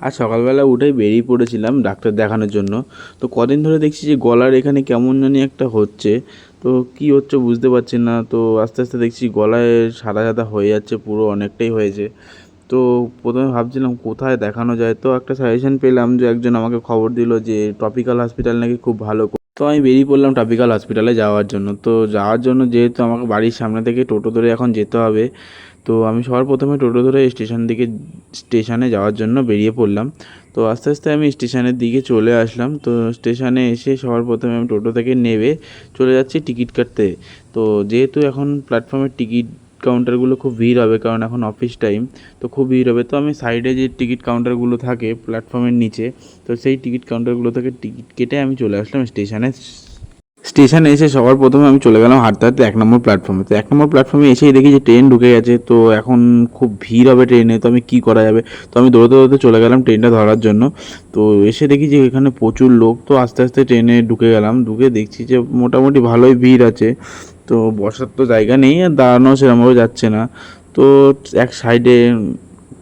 আর সকালবেলা উঠেই বেরিয়ে পড়েছিলাম ডাক্তার দেখানোর জন্য। তো কদিন ধরে দেখছি যে গলার এখানে কেমন জানি একটা হচ্ছে। তো কী হচ্ছে বুঝতে পারছি না। তো আস্তে আস্তে দেখছি গলায় সাদা সাদা হয়ে যাচ্ছে পুরো অনেকটাই হয়েছে। তো প্রথমে ভাবছিলাম কোথায় দেখানো যায়। তো একটা সাজেশন পেলাম যে একজন আমাকে খবর দিল যে টপিক্যাল হসপিটাল নাকি খুব ভালো তো আমি বেরিয়ে পড়লাম টপিক্যাল হসপিটালে যাওয়ার জন্য। তো যাওয়ার জন্য যেহেতু আমাকে বাড়ির সামনে থেকে টোটো ধরে এখন যেতে হবে। তো আমি সবার প্রথমে টোটো ধরে স্টেশন দিকে, স্টেশনে যাওয়ার জন্য বেরিয়ে পড়লাম। তো আস্তে আস্তে আমি স্টেশনের দিকে চলে আসলাম। তো স্টেশনে এসে সবার প্রথমে আমি টোটো থেকে নেবে চলে যাচ্ছি টিকিট কাটতে। তো যেহেতু এখন প্ল্যাটফর্মের টিকিট কাউন্টারগুলো খুব ভিড় হবে, কারণ এখন অফিস টাইম তো খুব ভিড় হবে। তো আমি সাইডে যে টিকিট কাউন্টারগুলো থাকে প্ল্যাটফর্মের নিচে, তো সেই টিকিট কাউন্টারগুলো থেকে টিকিট কেটে আমি চলে আসলাম স্টেশনে স্টেশনে এসে সবার প্রথমে আমি চলে গেলাম হাঁটতে হাঁটতে এক নম্বর প্ল্যাটফর্মে তো এক নম্বর প্ল্যাটফর্মে এসেই দেখি যে ট্রেন ঢুকে গেছে, তো এখন খুব ভিড় হবে ট্রেনে তো আমি কী করা যাবে? তো আমি দৌড়তে দৌড়তে চলে গেলাম ট্রেনটা ধরার জন্য। তো এসে দেখি যে এখানে প্রচুর লোক, তো আস্তে আস্তে ট্রেনে ঢুকে গেলাম। ঢুকে দেখছি যে মোটামুটি ভালোই ভিড় আছে। তো বসার তো জায়গা নেই আর দাঁড়ানো সেরকমভাবে যাচ্ছে না। তো এক সাইডে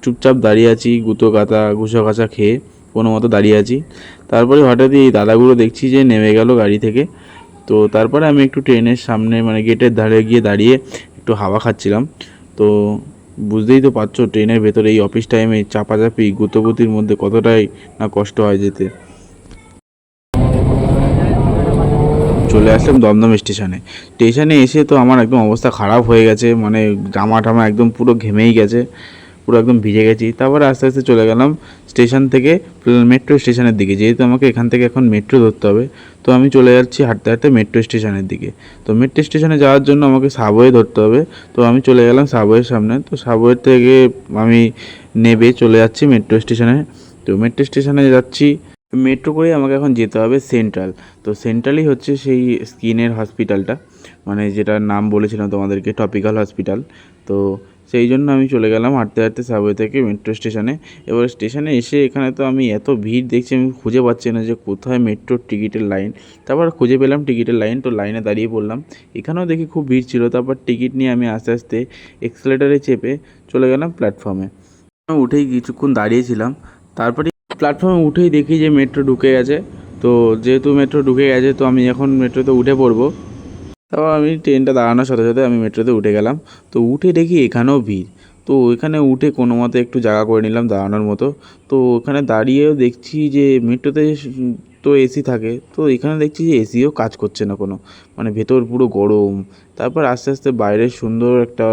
চুপচাপ দাঁড়িয়ে আছি, গুঁতো কাতা ঘুষো কাছা খেয়ে কোনো মতো দাঁড়িয়ে আছি। তারপরে হঠাৎই এই দাদাগুলো দেখছি যে নেমে গেল গাড়ি থেকে। তো তারপরে আমি একটু ট্রেনের সামনে মানে গেটের ধারে গিয়ে দাঁড়িয়ে একটু হাওয়া খাচ্ছিলাম। তো বুঝতেই তো পারছ, ট্রেনের ভেতরে এই অফিস টাইমে চাপাচাপি, গুতোগুতির মধ্যে কতটাই না কষ্ট হয় যেতে। চলে আসলাম দমদম স্টেশনে। স্টেশনে এসে তো আমার একদম অবস্থা খারাপ হয়ে গেছে মানে জামা টামা একদম পুরো ঘেমেই গেছে, পুরো একদম ভিজে গেছি। তারপরে আস্তে আস্তে চলে গেলাম স্টেশন থেকে মেট্রো স্টেশনের দিকে। যেহেতু আমাকে এখান থেকে এখন মেট্রো ধরতে হবে, তো আমি চলে যাচ্ছি হাঁটতে হাঁটতে মেট্রো স্টেশনের দিকে। তো মেট্রো স্টেশনে যাওয়ার জন্য আমাকে সাবওয়ে ধরতে হবে। তো আমি চলে গেলাম সাবওয়ের সামনে। তো সাবওয়ের থেকে আমি নেবে চলে যাচ্ছি মেট্রো স্টেশনে। তো মেট্রো স্টেশনে যাচ্ছি। মেট্রো করে আমাকে এখন যেতে হবে সেন্ট্রাল তো সেন্ট্রালই হচ্ছে সেই স্কিনের হসপিটালটা মানে যেটার নাম বলেছিলাম তোমাদেরকে টপিক্যাল হসপিটাল তো সেই জন্য আমি চলে গেলাম হাঁটতে হাঁটতে সাবওয়ে থেকে মেট্রো স্টেশনে এবার স্টেশনে এসে এখানে তো আমি এত ভিড় দেখছি, আমি খুঁজে পাচ্ছি না যে কোথায় মেট্রোর টিকিটের লাইন তারপর খুঁজে পেলাম টিকিটের লাইন তো লাইনে দাঁড়িয়ে পড়লাম। এখানেও দেখি খুব ভিড় ছিল, তারপর টিকিট নিয়ে আমি আস্তে আস্তে এক্সেলেটারে চেপে চলে গেলাম প্ল্যাটফর্মে উঠেই কিছুক্ষণ দাঁড়িয়েছিলাম। তারপরে প্ল্যাটফর্মে উঠেই দেখি যে মেট্রো ঢুকে গেছে। তো যেহেতু মেট্রো ঢুকে গেছে, তো আমি এখন মেট্রোতে উঠে পড়ব। তারপর আমি ট্রেনটা দাঁড়ানোর সাথে সাথে আমি মেট্রোতে উঠে গেলাম। তো উঠে দেখি এখানেও ভিড়। তো এখানে উঠে কোনো মতে একটু জায়গা করে নিলাম দাঁড়ানোর মতো। তো ওখানে দাঁড়িয়েও দেখছি যে মেট্রোতে তো এসি থাকে। তো এখানে দেখছি যে এসিও কাজ করছে না কোনো। মানে ভেতর পুরো গরম। তারপর আস্তে আস্তে বাইরের সুন্দর একটা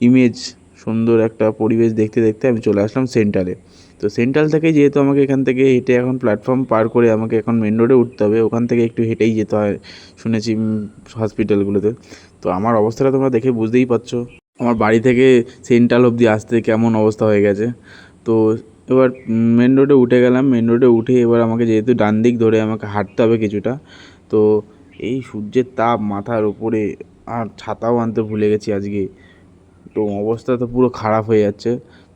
ইমেজ সুন্দর একটা পরিবেশ দেখতে দেখতে আমি চলে আসলাম সেন্টারে তো সেন্ট্রাল থেকে যেহেতু আমাকে এখান থেকে হেঁটে এখন প্ল্যাটফর্ম পার করে আমাকে এখন মেন রোডে উঠতে হবে, ওখান থেকে একটু হেঁটেই যেতে হয়। শুনেছি হসপিটালগুলোতে তো আমার অবস্থাটা তোমরা দেখে বুঝতেই পারছ। আমার বাড়ি থেকে সেন্ট্রাল অবধি আসতে কেমন অবস্থা হয়ে গেছে। তো এবার মেন রোডে উঠে গেলাম। মেন রোডে উঠে এবার আমাকে যেহেতু ডান দিক ধরে আমাকে হাঁটতে হবে কিছুটা, তো এই সূর্যের তাপ মাথার ওপরে আর ছাতাও আনতে ভুলে গেছি আজকে। তো অবস্থা তো পুরো খারাপ হয়ে যাচ্ছে।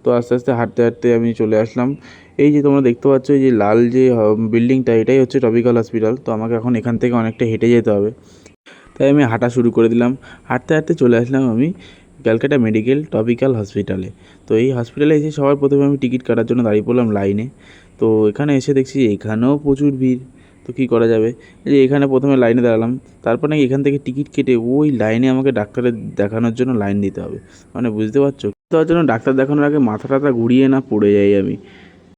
তো আস্তে আস্তে হাঁটতে হাঁটতে আমি চলে আসলাম। এই যে তোমরা দেখতে পাচ্ছ, এই যে লাল যে বিল্ডিংটা এটাই হচ্ছে টপিক্যাল হসপিটাল তো আমাকে এখন এখান থেকে অনেকটা হেঁটে যেতে হবে। তাই আমি হাঁটা শুরু করে দিলাম। হাঁটতে হাঁটতে চলে আসলাম আমি ক্যালকাটা মেডিকেল টপিক্যাল হসপিটালে তো এই হসপিটালে এসে সবার প্রথমে আমি টিকিট কাটার জন্য দাঁড়িয়ে পড়লাম লাইনে। তো এখানে এসে দেখছি এখানেও প্রচুর ভিড়। তো কী করা যাবে? যে এখানে প্রথমে লাইনে দাঁড়ালাম। তারপর নাকি এখান থেকে টিকিট কেটে ওই লাইনে আমাকে ডাক্তারের দেখানোর জন্য লাইন দিতে হবে। মানে বুঝতে পারছ? তার জন্য ডাক্তার দেখানোর আগে মাথা টাথা ঘুরিয়ে না পড়ে যাই আমি।